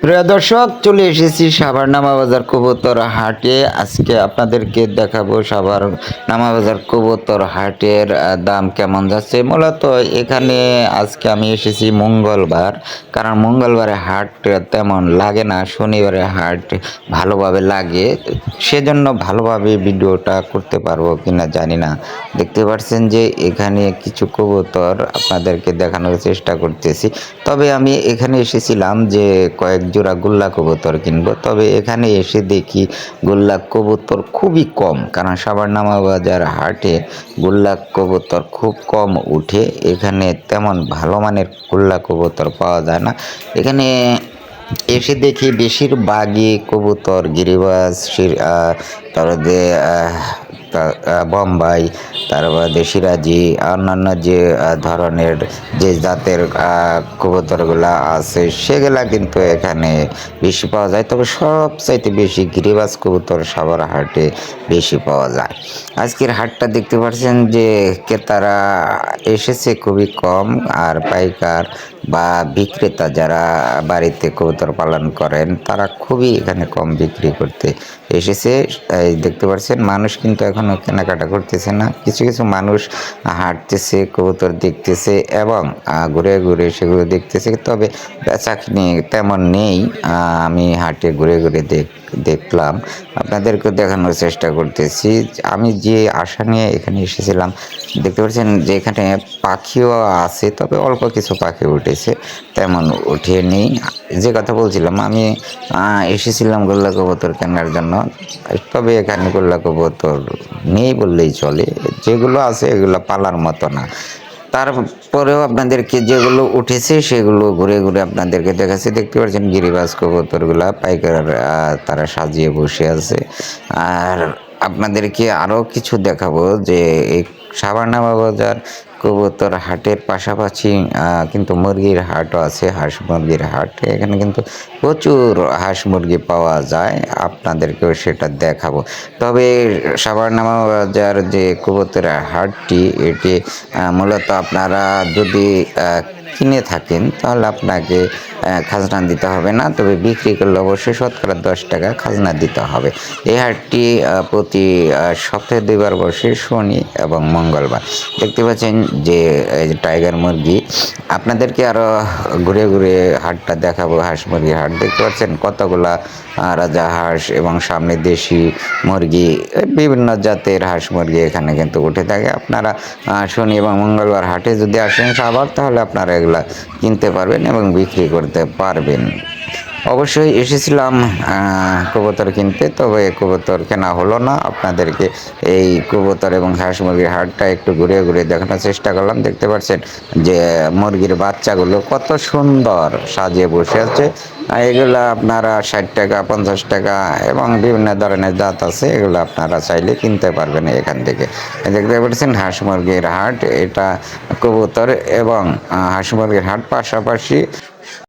প্রিয় দর্শক, চলে এসেছি সাভার নামাবাজার কবুতর হাটে। আজকে আপনাদেরকে দেখাবো সাভার নামাবাজার কবুতর হাটের দাম কেমন যাচ্ছে। মূলত এখানে আজকে আমি এসেছি মঙ্গলবার, কারণ মঙ্গলবারে হাট তেমন লাগে না, শনিবারে হাট ভালোভাবে লাগে। সেজন্য ভালোভাবে ভিডিওটা করতে পারব কিনা জানি না। দেখতে পাচ্ছেন যে এখানে কিছু কবুতর আপনাদেরকে দেখানোর চেষ্টা করতেছি। তবে আমি এখানে এসেছিলাম যে কয়েক জোড়া গোল্লা কবুতর কিনবো। তবে এখানে এসে দেখি গোল্লা কবুতর খুবই কম, কারণ সাবার বাজার হাটে গোল্লা কবুতর খুব কম উঠে। এখানে তেমন ভালো মানের গোল্লা কবুতর পাওয়া যায় না। এখানে এসে দেখি বেশিরভাগই কবুতর গিরিবাজ, শির তারপরে বোম্বাই তারপরে সিরাজি অন্যান্য যে ধরনের যে জাতের কবুতরগুলা আছে, সেগুলা কিন্তু এখানে বেশি পাওয়া যায়। তবে সবচাইতে বেশি গিরিবাজ কবুতর সাভার হাটে বেশি পাওয়া যায়। আজকের হাটটা দেখতে পাচ্ছেন যে, ক্রেতারা এসেছে খুবই কম, আর পাইকার বা বিক্রেতা যারা বাড়িতে কবুতর পালন করেন, তারা খুবই এখানে কম বিক্রি করতে এসেছে। দেখতে পাচ্ছেন, মানুষ কিন্তু এখনও কেনাকাটা করতেছে না কিছু কিছু মানুষ হাঁটতেছে, কবুতর দেখতেছে এবং ঘুরে ঘুরে সেগুলো দেখতেছে। তবে বেচাকিনি তেমন নেই আমি হাটে ঘুরে ঘুরে দেখ, দেখলাম। আপনাদেরকে দেখানোর চেষ্টা করতেছি। আমি যে আশা নিয়ে এখানে এসেছিলাম, দেখতে পাচ্ছেন যে এখানে পাখিও আছে, তবে অল্প কিছু পাখি উঠেছে, তেমন উঠেনি যে কথা বলছিলাম, আমি এসেছিলাম গোল্লা কবুতর কেনার জন্য। তবে এখানে গোল্লা কবুতর নেই বললেই চলে। যেগুলো আছে এগুলো পালার মতো না। তারপরেও আপনাদেরকে যেগুলো উঠেছে সেগুলো ঘুরে ঘুরে আপনাদেরকে দেখাচ্ছে। দেখতে পাচ্ছেন গিরিবাজ কবুতরগুলা পাইকার তারা সাজিয়ে বসে আছে। আর আপনাদেরকে আরও কিছু দেখাবো যে এই সাবানামা বাজার কবুতর হাটের পাশাপাশি কিন্তু মুরগির হাটও আছে, হাঁস মুরগির হাট। এখানে কিন্তু প্রচুর হাঁস মুরগি পাওয়া যায়, আপনাদেরকেও সেটা দেখাবো। তবে সাবারনামা বাজার যে কবুতরের হাটটি, এটি মূলত আপনারা যদি কিনে থাকেন, তাহলে আপনাকে খাজনা দিতে হবে না। তবে বিক্রি করলে অবশ্যই শতকরা দশ টাকা খাজনা দিতে হবে। এই হাটটি প্রতি সপ্তাহে দুইবার বসে শনি এবং মঙ্গলবার। দেখতে পাচ্ছেন যে টাইগার মুরগি, আপনাদেরকে আরও ঘুরে ঘুরে হাটটা দেখাবো, হাঁস মুরগির হাট। দেখতে পাচ্ছেন কতগুলা রাজা হাঁস এবং সামনে দেশি মুরগি বিভিন্ন জাতের হাঁস মুরগি এখানে কিন্তু উঠে থাকে। আপনারা শনি এবং মঙ্গলবার হাটে যদি আসেন আবার তাহলে আপনারা এগুলা কিনতে পারবেন এবং বিক্রি করতে পারবেন। অবশ্যই এসেছিলাম কবুতর কিনতে, তবে কবুতর কেনা হলো না। আপনাদেরকে এই কবুতর এবং হাঁস মুরগির হাটটা একটু ঘুরে ঘুরে দেখানোর চেষ্টা করলাম। দেখতে পাচ্ছেন যে মুরগির বাচ্চাগুলো কত সুন্দর সাজিয়ে বসে আছে। এগুলো আপনারা ষাট টাকা, পঞ্চাশ টাকা এবং বিভিন্ন ধরনের জাত আছে, এগুলো আপনারা চাইলে কিনতে পারবেন এখান থেকে। দেখতে পাচ্ছেন হাঁস মুরগির হাট, এটা কবুতর এবং হাঁস মুরগির হাট পাশাপাশি